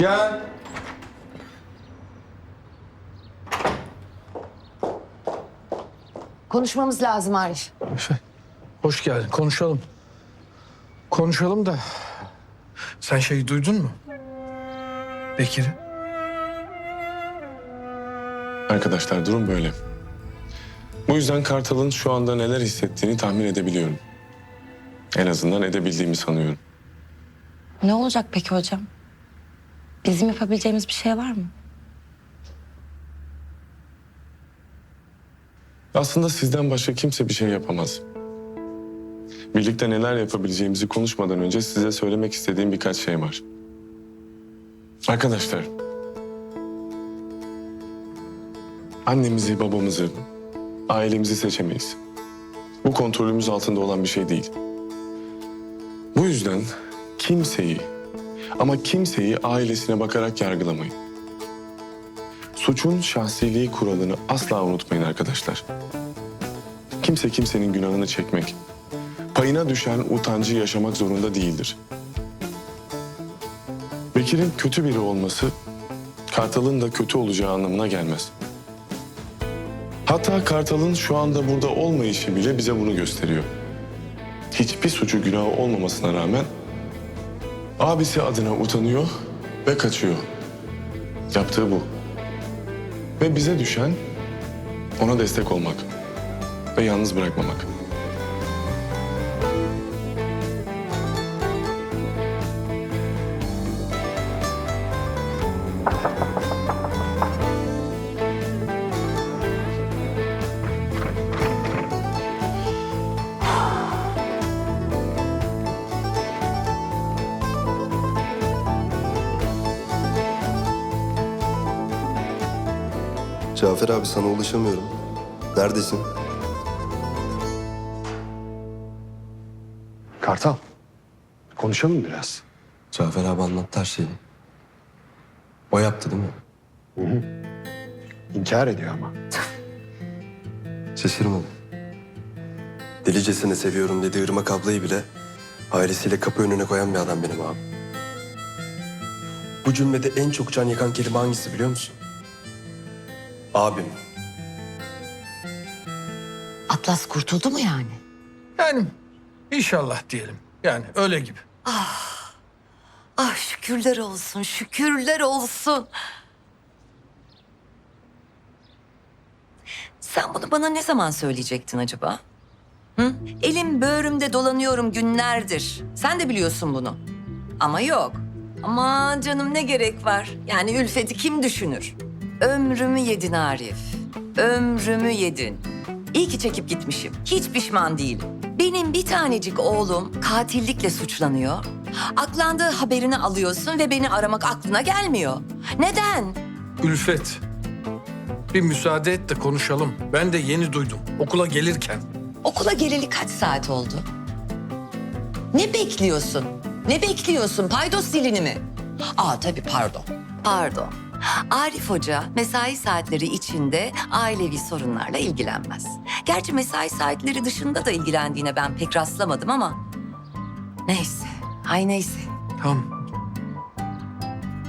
Gel. Konuşmamız lazım Arif. Efe, hoş geldin. Konuşalım. Konuşalım da sen şeyi duydun mu? Bekir'i. Arkadaşlar durum böyle. Bu yüzden Kartal'ın şu anda neler hissettiğini tahmin edebiliyorum. En azından edebildiğimi sanıyorum. Ne olacak peki hocam? Bizim yapabileceğimiz bir şey var mı? Aslında sizden başka kimse bir şey yapamaz. Birlikte neler yapabileceğimizi konuşmadan önce size söylemek istediğim birkaç şey var. Arkadaşlar. Annemizi, babamızı, ailemizi seçemeyiz. Bu kontrolümüz altında olan bir şey değil. Bu yüzden kimseyi ama kimseyi ailesine bakarak yargılamayın. Suçun şahsiliği kuralını asla unutmayın arkadaşlar. Kimse kimsenin günahını çekmek, payına düşen utancı yaşamak zorunda değildir. Bekir'in kötü biri olması, Kartal'ın da kötü olacağı anlamına gelmez. Hatta Kartal'ın şu anda burada olmayışı bile bize bunu gösteriyor. Hiçbir suçu günahı olmamasına rağmen abisi adına utanıyor ve kaçıyor. Yaptığı bu. Ve bize düşen ona destek olmak ve yalnız bırakmamak. Cafer abi sana ulaşamıyorum. Neredesin? Kartal, konuşalım biraz. Cafer abi anlattı her şeyi. O yaptı değil mi? İnkar ediyor ama. Şaşırmadım. Delicesine seviyorum dedi Irmak ablayı bile ailesiyle kapı önüne koyan bir adam benim abi. Bu cümlede en çok can yakan kelime hangisi biliyor musun? Abim. Atlas kurtuldu mu yani? Yani inşallah diyelim. Yani öyle gibi. Ah şükürler olsun, şükürler olsun. Sen bunu bana ne zaman söyleyecektin acaba? Hı? Elim böğrümde dolanıyorum günlerdir. Sen de biliyorsun bunu. Ama yok. Aman canım ne gerek var? Yani Ülfet'i kim düşünür? Ömrümü yedin Arif. Ömrümü yedin. İyi ki çekip gitmişim. Hiç pişman değilim. Benim bir tanecik oğlum katillikle suçlanıyor. Aklandığı haberini alıyorsun ve beni aramak aklına gelmiyor. Neden? Ülfet. Bir müsaade et de konuşalım. Ben de yeni duydum. Okula gelirken. Okula geleli kaç saat oldu? Ne bekliyorsun? Ne bekliyorsun? Paydos zilini mi? Aa tabii pardon. Pardon. Arif Hoca mesai saatleri içinde ailevi sorunlarla ilgilenmez. Gerçi mesai saatleri dışında da ilgilendiğine ben pek rastlamadım ama... Neyse, ay neyse. Tamam.